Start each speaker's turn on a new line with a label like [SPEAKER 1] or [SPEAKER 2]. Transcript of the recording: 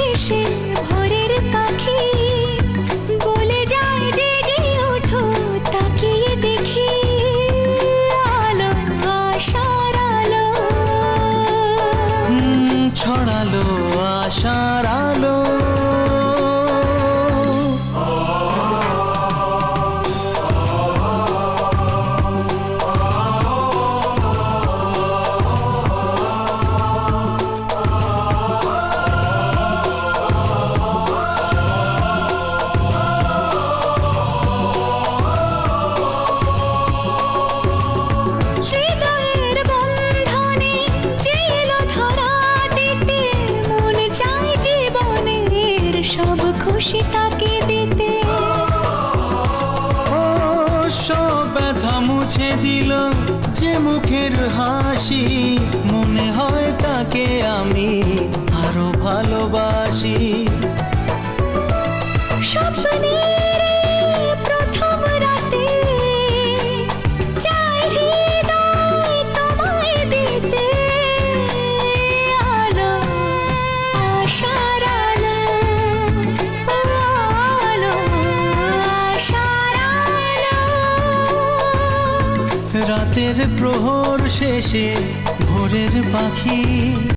[SPEAKER 1] শেষে ভোরের সব খুশি তাকে দিতে।
[SPEAKER 2] ও সব ব্যথা মুছে দিল যে মুখের হাসি। মনে হয় তাকে আমি আরও ভালোবাসি।
[SPEAKER 1] স্বপ্নের
[SPEAKER 2] রাতের প্রহর শেষে ভোরের পাখি।